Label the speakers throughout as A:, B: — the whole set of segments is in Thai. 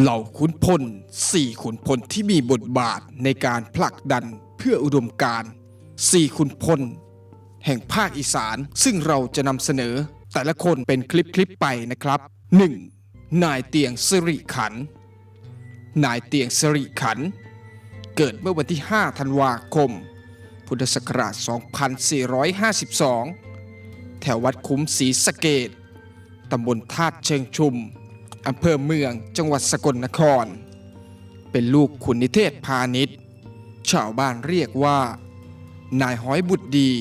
A: เหล่าขุนพลสี่ขุนพลที่มีบทบาทในการผลักดันเพื่ออุดมการสี่ขุนพล แห่งภาคอีสาน ซึ่งเราจะนำเสนอ แต่ละคนเป็นคลิปๆไปนะครับ 1. นายเตียงสิริขัน นายเตียงสิริขัน เกิดเมื่อวันที่ 5 ธันวาคม พุทธศักราช 2452 แถววัดคุ้มศรีสะเกดตำบลธาตุเชิงชุม อำเภอเมืองจังหวัดสกลนคร เป็นลูกขุนนิเทศพาณิชย์ชาวบ้านเรียกว่า นายห้อยบุตรดี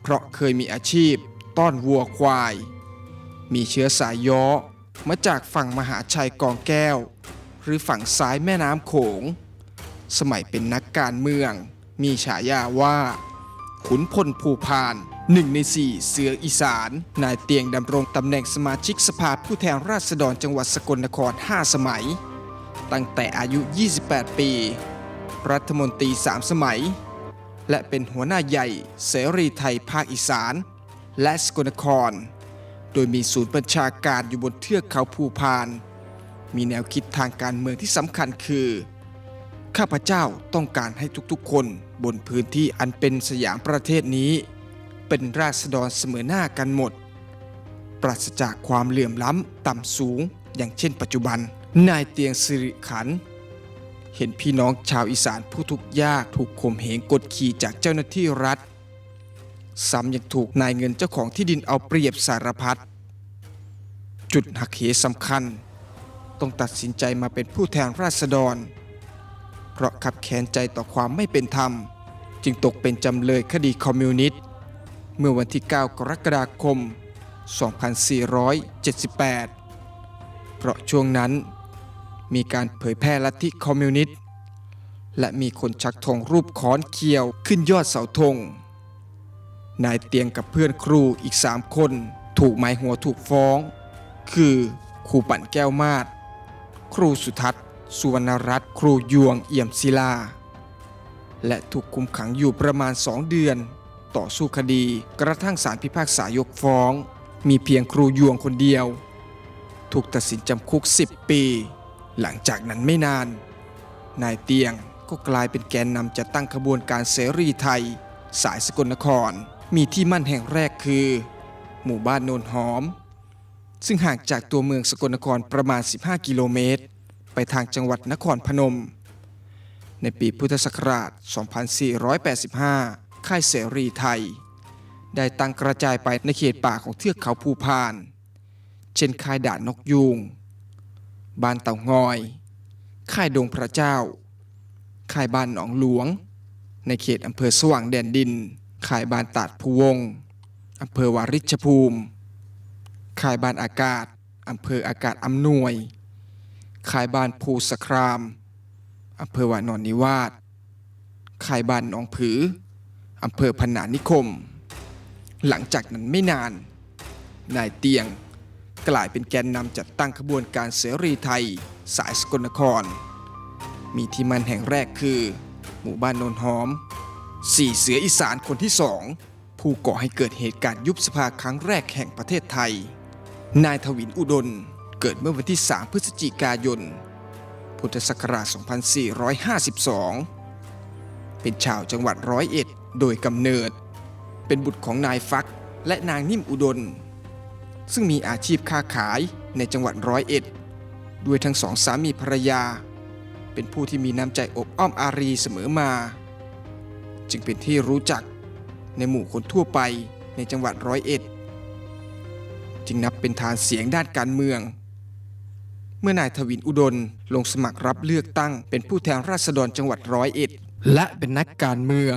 A: เพราะเคยมีอาชีพต้อนวัวควาย มีเชื้อสายย้อมาจากฝั่งมหาชัยกองแก้ว หรือฝั่งซ้ายแม่น้ำโขง สมัยเป็นนักการเมือง มีฉายาว่า ขุนพลภูพาน หนึ่งในสี่เสืออีสาน นายเตียงดำรงตำแหน่งสมาชิกสภาผู้แทนราษฎรจังหวัดสกลนคร 5 สมัย ตั้งแต่อายุ 28 ปี รัฐมนตรี 3 สมัย และเป็นหัวหน้าใหญ่เสรีไทยภาคอีสาน และสกลนคร โดยมีศูนย์บัญชาการอยู่บนเทือกเขาภูพาน มีแนวคิดทางการเมืองที่สำคัญคือ ข้าพเจ้าต้องการให้ทุกๆ คนบนพื้นที่อันเป็นสยามประเทศนี้ เป็นราษฎรเสมอหน้ากันหมด ปราศจากความเหลื่อมล้ำต่ำสูง อย่างเช่นปัจจุบัน นายเตียงสิริขัน เห็นพี่น้องชาวอีสานผู้ทุกข์ยากถูกข่มเหงกดขี่จากเจ้าหน้าที่รัฐซ้ำยังถูกนายเงินเจ้าของที่ดินเอาเปรียบสารพัดจุดหักเหสำคัญ ต้องตัดสินใจมาเป็นผู้แทนราษฎร เพราะขับแค้นใจต่อความไม่เป็นธรรม จึงตกเป็นจำเลยคดีคอมมิวนิสต์ เมื่อวันที่ 9 กรกฎาคม 2478 เพราะช่วงนั้นมีการเผยแพร่ลัทธิคอมมิวนิสต์ และมีคนชักธงรูปค้อนเคียวขึ้นยอดเสาธง นายเตียงกับเพื่อนครูอีก3คนถูกหมายหัวถูกฟ้อง คือครูปั่นแก้วมาศครูสุทัศน์ สุวรรณรัตน์ครูยวงเอี่ยมศิลา และถูกคุมขังอยู่ประมาณ2เดือน ต่อสู้คดี กระทั่งศาลพิพากษายกฟ้อง มีเพียงครูยวงคนเดียว ถูกตัดสินจำคุก 10 ปี หลังจากนั้นไม่นาน นายเตียงก็กลายเป็นแกนนำจัดตั้งขบวนการเสรีไทย สายสกลนคร มีที่มั่นแห่งแรกคือ หมู่บ้านโนนหอม ซึ่งห่างจากตัวเมืองสกลนครประมาณ 15 กิโลเมตร ไปทางจังหวัดนครพนม ในปีพุทธศักราช 2485 ค่ายเสรีไทย ได้ตั้งกระจายไปในเขตป่าของเทือกเขาภูพาน เช่นค่ายด่านนกยูงบ้านเต่างอย ค่ายดงพระเจ้า ค่ายบ้านหนองหลวง ในเขตอำเภอสว่างแดนดิน ค่ายบ้านตาดภูวงอำเภอวาริชภูมิ ค่ายบ้านอากาศ อำเภออากาศอำนวย ค่ายบ้านภูสคราม อำเภอวานอนนิวาสค่ายบ้านหนองผือ อำเภอพนานิคม หลังจากนั้นไม่นาน นายเตียงกลายเป็นแกนนำจัดตั้งขบวนการเสรีไทยสายสกลนคร มีที่มันแห่งแรกคือ หมู่บ้านโนนหอม สี่เสืออีสานคนที่สอง ผู้ก่อให้เกิดเหตุการณ์ยุบสภาครั้งแรกแห่งประเทศไทย นายทวินอุดมเกิดเมื่อวันที่ 3 พฤศจิกายน พุทธศักราช 2452 เป็นชาวจังหวัดร้อยเอ็ด โดยกำเนิด เป็นบุตรของนายฟักและนางนิ่มอุดมซึ่งมีอาชีพค้าขายในจังหวัดร้อยเอ็ด ด้วยทั้งสองสามีภรรยา เป็นผู้ที่มีน้ำใจอบอ้อมอารีเสมอมา จึงเป็นที่รู้จักในหมู่คนทั่วไปในจังหวัดร้อยเอ็ด จึงนับเป็นฐานเสียงด้านการเมือง เมื่อนายทวินอุดมลงสมัครรับเลือกตั้งเป็นผู้แทนราษฎรจังหวัดร้อยเอ็ด และเป็นนักการเมือง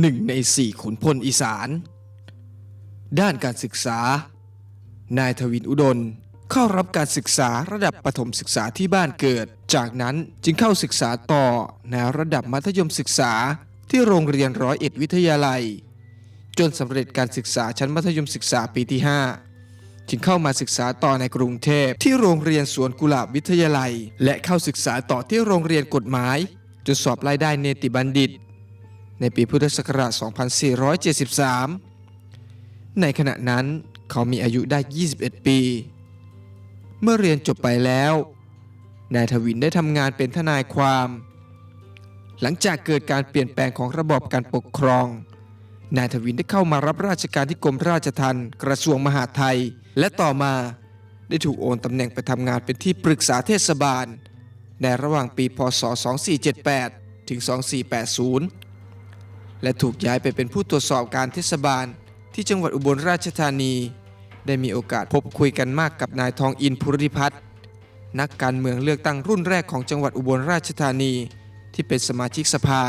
A: หนึ่งในสี่ขุนพลอีสาน ด้านการศึกษา นายทวินอุดมเข้ารับการศึกษาระดับประถมศึกษาที่บ้านเกิด จากนั้นจึงเข้าศึกษาต่อในระดับมัธยมศึกษาที่โรงเรียนร้อยเอ็ดวิทยาลัย จนสำเร็จการศึกษาชั้นมัธยมศึกษาปีที่ 5 จึงเข้ามาศึกษาต่อในกรุงเทพที่โรงเรียนสวนกุหลาบวิทยาลัย และเข้าศึกษาต่อที่โรงเรียนกฎหมายจนสอบรายได้เนติบัณฑิต ในปีพุทธศักราช 2473 ในขณะนั้นเขามีอายุได้ 21 ปี เมื่อเรียนจบไปแล้ว นายทวินได้ทำงานเป็นทนายความ หลังจากเกิดการเปลี่ยนแปลงของระบบการปกครอง นายทวินได้เข้ามารับราชการที่กรมราชทัณฑ์กระทรวงมหาดไทย และต่อมาได้ถูกโอนตำแหน่งไปทำงานเป็นที่ปรึกษาเทศบาล ในระหว่างปี พศ 2478 ถึง 2480 และถูกย้ายไปเป็นผู้ตรวจสอบการเทศบาล ที่จังหวัดอุบลราชธานี ได้มีโอกาสพบคุยกันมากกับนายทองอินภูริพัฒน์นักการเมืองเลือกตั้งรุ่นแรกของจังหวัดอุบลราชธานี ที่เป็นสมาชิกสภา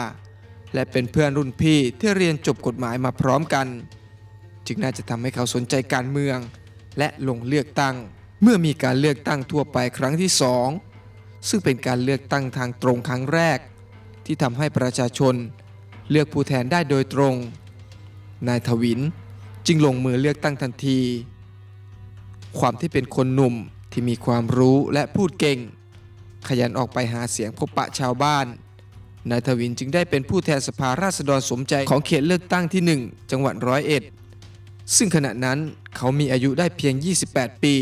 A: และเป็นเพื่อนรุ่นพี่ที่เรียนจบกฎหมายมาพร้อมกัน จึงน่าจะทำให้เขาสนใจการเมือง และลงเลือกตั้ง เมื่อมีการเลือกตั้งทั่วไปครั้งที่สองซึ่งเป็นการเลือกตั้งทางตรงครั้งแรก ที่ทำให้ประชาชน เลือกผู้แทนได้โดยตรง นายทวินจึงลงมือเลือกตั้งทันที ความที่เป็นคนหนุ่มที่มีความรู้และพูดเก่ง ขยันออกไปหาเสียงพบปะชาวบ้าน นายทวินจึงได้เป็นผู้แทนสภาราษฎรสมใจของเขตเลือกตั้งที่ 1 จังหวัดร้อยเอ็ด ซึ่งขณะนั้นเขามีอายุได้เพียง 28 ปี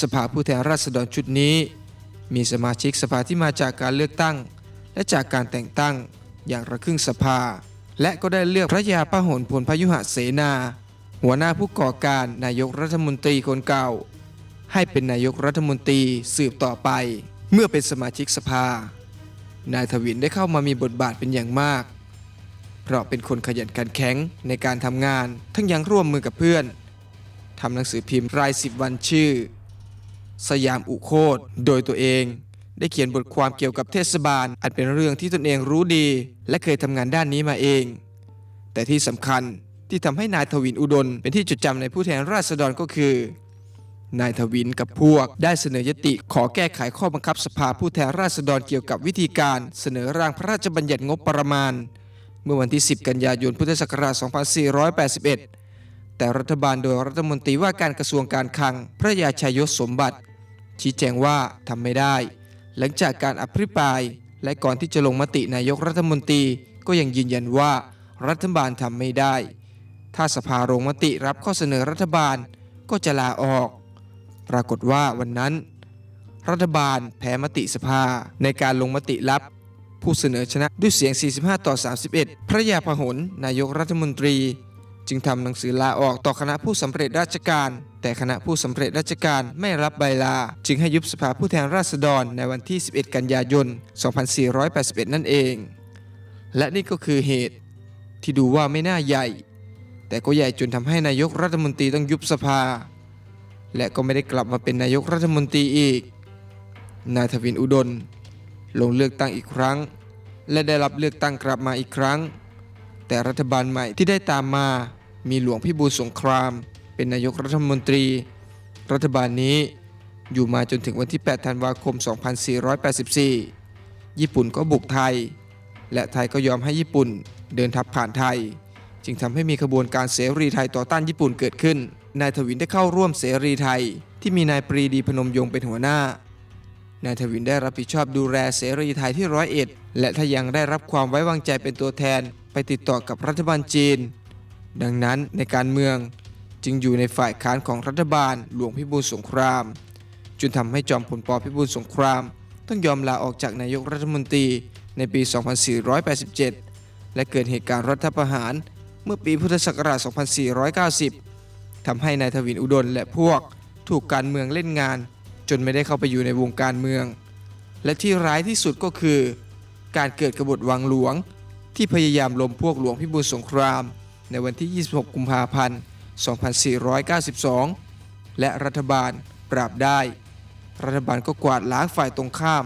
A: สภาผู้แทนราษฎรชุดนี้ มีสมาชิกสภาที่มาจากการเลือกตั้ง และจากการแต่งตั้ง อย่างระครึ่งสภา และก็ได้เลือกพระยาป้าหนพลพยุหเสนา หัวหน้าผู้ก่อการนายกรัฐมนตรีคนเก่า ให้เป็นนายกรัฐมนตรีสืบต่อไป เมื่อเป็นสมาชิกสภา นายทวินได้เข้ามามีบทบาทเป็นอย่างมาก เพราะเป็นคนขยันขันแข็งในการทำงานทั้งยังร่วมมือกับเพื่อนทำหนังสือพิมพ์รายสิบวันชื่อ สยามอุโคตโดยตัวเอง ได้เขียนบทความเกี่ยวกับเทศบาล อันเป็นเรื่องที่ตนเองรู้ดี และเคยทำงานด้านนี้มาเอง แต่ที่สำคัญที่ทำให้นายทวินอุดมเป็นที่จดจำในผู้แทนราษฎรก็คือนายทวินกับพวกได้เสนอยติขอแก้ไขข้อบังคับสภาผู้แทนราษฎรเกี่ยวกับวิธีการเสนอร่างพระราชบัญญัติงบประมาณ เมื่อวันที่ 10 กันยายนพุทธศักราช 2481 แต่รัฐบาลโดยรัฐมนตรีว่าการกระทรวงการคลัง พระยาชัยยศสมบัติ ชี้แจงว่าทำไม่ได้ หลังจากการอภิปราย และก่อนที่จะลงมตินายกรัฐมนตรีก็ยังยืนยันว่ารัฐบาลทำไม่ได้ ถ้าสภาลงมติรับข้อเสนอรัฐบาลก็จะลาออก ปรากฏว่าวันนั้น รัฐบาลแพ้มติสภาในการลงมติรับ ผู้เสนอชนะด้วยเสียง 45 ต่อ 31 พระยาพหลนายกรัฐมนตรี จึงทำหนังสือลาออกต่อคณะผู้สำเร็จราชการ แต่คณะผู้สำเร็จราชการไม่รับใบลา จึงให้ยุบสภาผู้แทนราษฎรในวันที่ 11 กันยายน 2481 นั่นเอง และนี่ก็คือเหตุที่ดูว่าไม่น่าใหญ่ แต่ก็ใหญ่จนทำให้นายกรัฐมนตรีต้องยุบสภา และก็ไม่ได้กลับมาเป็นนายกรัฐมนตรีอีก นายทวินอุดมลงเลือกตั้งอีกครั้ง และได้รับเลือกตั้งกลับมาอีกครั้ง แต่รัฐบาลใหม่ที่ได้ตามมา มีหลวงพิบูลสงคราม เป็นนายกรัฐมนตรี รัฐบาลนี้อยู่มาจนถึงวันที่ 8 ธันวาคม 2484 ญี่ปุ่นก็บุกไทย และไทยก็ยอมให้ญี่ปุ่นเดินทัพผ่านไทย จึงทำให้มีขบวนการเสรีไทยต่อต้านญี่ปุ่นเกิดขึ้น นายทวินได้เข้าร่วมเสรีไทยที่มีนายปรีดีพนมยงค์เป็นหัวหน้า นายทวินได้รับผิดชอบดูแลเสรีไทยที่ร้อยเอ็ด และถ้ายังได้รับความไว้วางใจเป็นตัวแทน ไปติดต่อกับรัฐบาลจีน ดังนั้นในการเมืองจึงอยู่ในฝ่ายค้านของรัฐบาลหลวงพิบูลสงครามจนทำให้จอมพลปพิบูลสงคราม ต้องยอมลาออกจากนายกรัฐมนตรีในปี 2487 และเกิดเหตุการณ์รัฐประหารเมื่อปีพุทธศักราช 2490 ทำให้นายทวินอุดมและพวกถูกการเมืองเล่นงาน จนไม่ได้เข้าไปอยู่ในวงการเมือง และที่ร้ายที่สุดก็คือ การเกิดกบฏวังหลวง ที่พยายามล้มพวกหลวงพิบูลสงคราม ในวันที่ 26 กุมภาพันธ์ 2492 และรัฐบาลปราบได้ รัฐบาลก็กวาดล้างฝ่ายตรงข้าม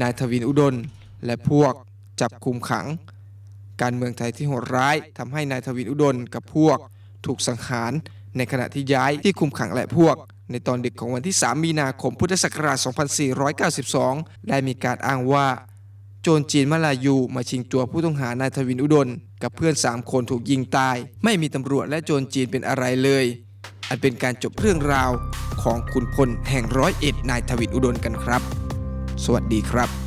A: นายทวินอุดมและพวกจับคุมขัง การเมืองไทยที่โหดร้ายทำให้นายทวินอุดมกับพวกถูกสังหารในขณะที่ย้ายที่คุมขังและพวก ในตอนดึกของวันที่ 3 มีนาคม พุทธศักราช 2492 ได้มีการอ้างว่า จรจีนมาลายูมาชิงตัวผู้ต้องหานายทวินอุดมกับเพื่อน 3 คนถูกยิงตาย ไม่มีตำรวจและโจรจีนเป็นอะไรเลย อันเป็นการจบเรื่องราวของคุณพลแห่งร้อยเอ็ดนายทวินอุดมกันครับ สวัสดีครับ